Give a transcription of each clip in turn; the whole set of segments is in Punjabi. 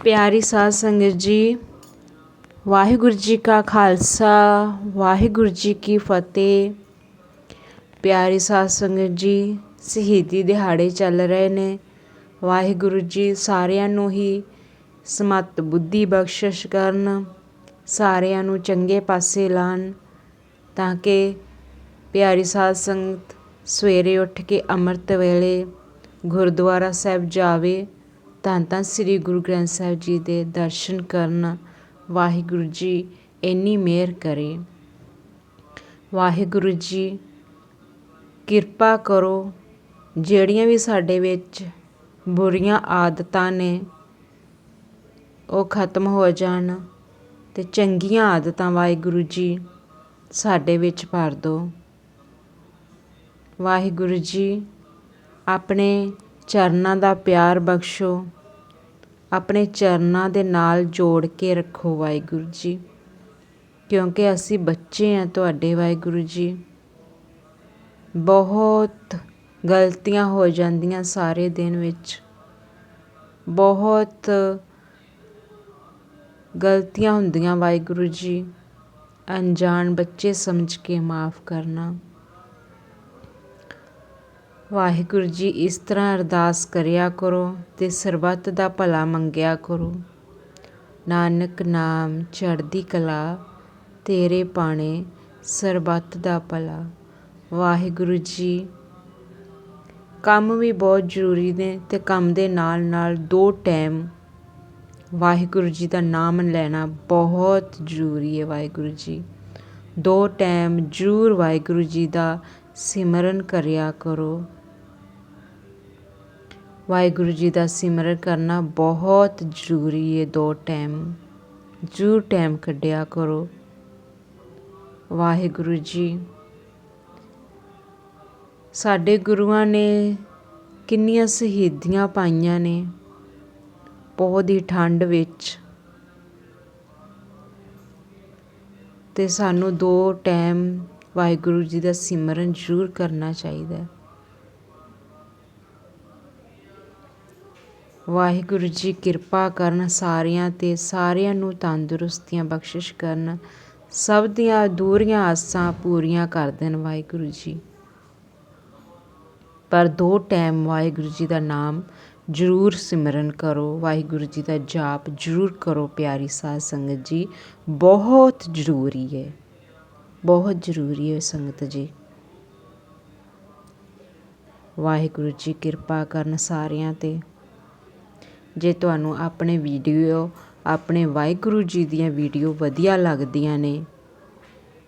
ਪਿਆਰੀ ਸਾਧ ਸੰਗਤ ਜੀ ਵਾਹਿਗੁਰੂ ਜੀ ਕਾ ਖਾਲਸਾ ਵਾਹਿਗੁਰੂ ਜੀ ਕੀ ਫਤਿਹ ਪਿਆਰੀ ਸਾਧ ਸੰਗਤ ਜੀ ਸ਼ਹੀਦੀ ਦਿਹਾੜੇ ਚੱਲ ਰਹੇ ਨੇ ਵਾਹਿਗੁਰੂ ਜੀ ਸਾਰਿਆਂ ਨੂੰ ਹੀ ਸਮਤ ਬੁੱਧੀ ਬਖਸ਼ਿਸ਼ ਕਰਨ ਸਾਰਿਆਂ ਨੂੰ ਚੰਗੇ ਪਾਸੇ ਲਾਣ ਤਾਂ ਕਿ ਪਿਆਰੀ ਸਾਧ ਸੰਗਤ ਸਵੇਰੇ ਉੱਠ ਕੇ ਅੰਮ੍ਰਿਤ ਵੇਲੇ ਗੁਰਦੁਆਰਾ ਸਾਹਿਬ ਜਾਵੇ ਧੰਨ ਧੰਨ ਸ੍ਰੀ ਗੁਰੂ ਗ੍ਰੰਥ ਸਾਹਿਬ ਜੀ ਦੇ ਦਰਸ਼ਨ ਕਰਨ। ਵਾਹਿਗੁਰੂ ਜੀ ਇੰਨੀ ਮਿਹਰ ਕਰੇ। ਵਾਹਿਗੁਰੂ ਜੀ, ਕਿਰਪਾ ਕਰੋ। ਜਿਹੜੀਆਂ ਵੀ ਸਾਡੇ ਵਿੱਚ ਬੁਰੀਆਂ ਆਦਤਾਂ ਨੇ, ਉਹ ਖਤਮ ਹੋ ਜਾਣ ਤੇ ਚੰਗੀਆਂ ਆਦਤਾਂ ਵਾਹਿਗੁਰੂ ਜੀ ਸਾਡੇ ਵਿੱਚ ਭਰ ਦਿਓ ਵਾਹਿਗੁਰੂ ਜੀ, ਆਪਣੇ ਚਰਨਾਂ ਦਾ ਪਿਆਰ ਬਖਸ਼ੋ। ਆਪਣੇ ਚਰਨਾਂ ਦੇ ਨਾਲ ਜੋੜ ਕੇ ਰੱਖੋ ਵਾਹਿਗੁਰੂ ਜੀ। ਕਿਉਂਕਿ ਅਸੀਂ ਬੱਚੇ ਆ ਤੁਹਾਡੇ ਵਾਹਿਗੁਰੂ ਜੀ। ਬਹੁਤ ਗਲਤੀਆਂ ਹੋ ਜਾਂਦੀਆਂ ਸਾਰੇ ਦਿਨ ਵਿੱਚ। ਬਹੁਤ ਗਲਤੀਆਂ ਹੁੰਦੀਆਂ ਵਾਹਿਗੁਰੂ ਜੀ। ਅਣਜਾਣ ਬੱਚੇ ਸਮਝ ਕੇ ਮਾਫ ਕਰਨਾ। ਵਾਹਿਗੁਰੂ ਜੀ, ਇਸ ਤਰ੍ਹਾਂ ਅਰਦਾਸ ਕਰਿਆ ਕਰੋ ਤੇ ਸਰਬੱਤ ਦਾ ਭਲਾ ਮੰਗਿਆ ਕਰੋ। ਨਾਨਕ ਨਾਮ ਚੜ੍ਹਦੀ ਕਲਾ, ਤੇਰੇ ਪਾਣੇ ਸਰਬੱਤ ਦਾ ਭਲਾ। ਵਾਹਿਗੁਰੂ ਜੀ, ਕੰਮ ਵੀ ਬਹੁਤ ਜ਼ਰੂਰੀ ਨੇ ਤੇ ਕੰਮ ਦੇ ਨਾਲ ਨਾਲ ਦੋ ਟਾਈਮ ਵਾਹਿਗੁਰੂ ਜੀ ਦਾ ਨਾਮ ਲੈਣਾ ਬਹੁਤ ਜ਼ਰੂਰੀ ਹੈ ਵਾਹਿਗੁਰੂ ਜੀ। ਦੋ ਟਾਈਮ ਜ਼ਰੂਰ ਵਾਹਿਗੁਰੂ ਜੀ ਦਾ ਸਿਮਰਨ ਕਰਿਆ ਕਰੋ। ਵਾਹਿਗੁਰੂ ਜੀ ਦਾ ਸਿਮਰਨ ਕਰਨਾ ਬਹੁਤ ਜ਼ਰੂਰੀ ਹੈ ਦੋ ਟਾਈਮ, ਜ਼ਰੂਰ ਟਾਈਮ ਕੱਢਿਆ ਕਰੋ। ਵਾਹਿਗੁਰੂ ਜੀ, ਸਾਡੇ ਗੁਰੂਆਂ ਨੇ ਕਿੰਨੀਆਂ ਸ਼ਹੀਦੀਆਂ ਪਾਈਆਂ ਨੇ, ਬਹੁਤ ਹੀ ਠੰਡ ਵਿੱਚ। ਤੇ ਸਾਨੂੰ ਦੋ ਟਾਈਮ ਵਾਹਿਗੁਰੂ ਜੀ ਦਾ ਸਿਮਰਨ ਜ਼ਰੂਰ ਕਰਨਾ ਚਾਹੀਦਾ। ਹੈ ਵਾਹਿਗੁਰੂ ਜੀ ਕਿਰਪਾ ਕਰਨ ਸਾਰਿਆਂ ਤੇ ਸਾਰਿਆਂ ਨੂੰ ਤੰਦਰੁਸਤੀਆਂ ਬਖਸ਼ਿਸ਼ ਕਰਨ। ਸਭ ਦੀਆਂ ਅਧੂਰੀਆਂ ਆਸਾਂ ਪੂਰੀਆਂ ਕਰ ਦੇਣ ਵਾਹਿਗੁਰੂ ਜੀ। ਪਰ ਦੋ ਟਾਈਮ ਵਾਹਿਗੁਰੂ ਜੀ ਦਾ ਨਾਮ ਜ਼ਰੂਰ ਸਿਮਰਨ ਕਰੋ। ਵਾਹਿਗੁਰੂ ਜੀ ਦਾ ਜਾਪ ਜ਼ਰੂਰ ਕਰੋ ਪਿਆਰੀ ਸਾਧ ਸੰਗਤ ਜੀ। ਬਹੁਤ ਜ਼ਰੂਰੀ ਹੈ ਬਹੁਤ ਜ਼ਰੂਰੀ ਹੈ ਸੰਗਤ ਜੀ। ਵਾਹਿਗੁਰੂ ਜੀ ਕਿਰਪਾ ਕਰਨ ਸਾਰਿਆਂ ਤੇ ਜੇ ਤੁਹਾਨੂੰ ਆਪਣੇ ਵੀਡੀਓ, ਆਪਣੇ ਵਾਹਿਗੁਰੂ ਜੀ ਦੀਆਂ ਵੀਡੀਓ ਵਧੀਆ ਲੱਗਦੀਆਂ ਨੇ,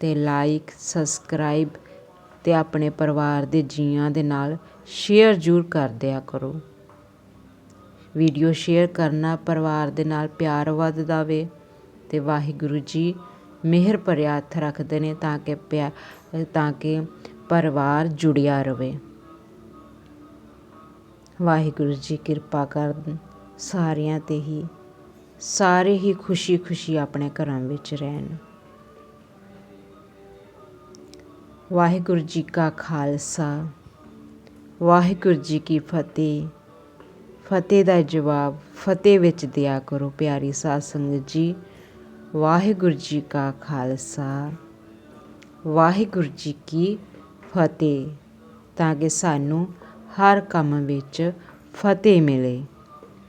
ਤੇ ਲਾਈਕ ਸਬਸਕ੍ਰਾਈਬ ਤੇ ਆਪਣੇ ਪਰਿਵਾਰ ਦੇ ਜੀਆਂ ਦੇ ਨਾਲ ਸ਼ੇਅਰ ਜ਼ਰੂਰ ਕਰ ਦਿਆ ਕਰੋ। ਵੀਡੀਓ ਸ਼ੇਅਰ ਕਰਨਾ ਪਰਿਵਾਰ ਦੇ ਨਾਲ ਪਿਆਰ ਵੱਧਦਾ ਵੇ ਤੇ ਵਾਹਿਗੁਰੂ ਜੀ ਮਿਹਰ ਭਰਿਆ ਹੱਥ ਰੱਖਦੇ ਨੇ ਤਾਂ ਕਿ ਤਾਂ ਕਿ ਪਰਿਵਾਰ ਜੁੜਿਆ ਰਵੇ। ਵਾਹਿਗੁਰੂ ਜੀ ਕਿਰਪਾ ਕਰਨ। ਸਾਰਿਆਂ ਤੇ ਹੀ, ਸਾਰੇ ਹੀ ਖੁਸ਼ੀ ਖੁਸ਼ੀ ਆਪਣੇ ਘਰਾਂ ਵਿੱਚ ਰਹਿਣ। ਵਾਹਿਗੁਰੂ ਜੀ ਕਾ ਖਾਲਸਾ, ਵਾਹਿਗੁਰੂ ਜੀ ਕੀ ਫਤਿਹ। ਫਤਿਹ ਦਾ ਜਵਾਬ ਫਤਿਹ ਵਿੱਚ ਦਿਆ ਕਰੋ ਪਿਆਰੀ ਸਾਧ ਸੰਗਤ ਜੀ। ਵਾਹਿਗੁਰੂ ਜੀ ਕਾ ਖਾਲਸਾ, ਵਾਹਿਗੁਰੂ ਜੀ ਕੀ ਫਤਿਹ। ਤਾਂ ਕਿ ਸਾਨੂੰ ਹਰ ਕੰਮ ਵਿੱਚ ਫਤਿਹ ਮਿਲੇ।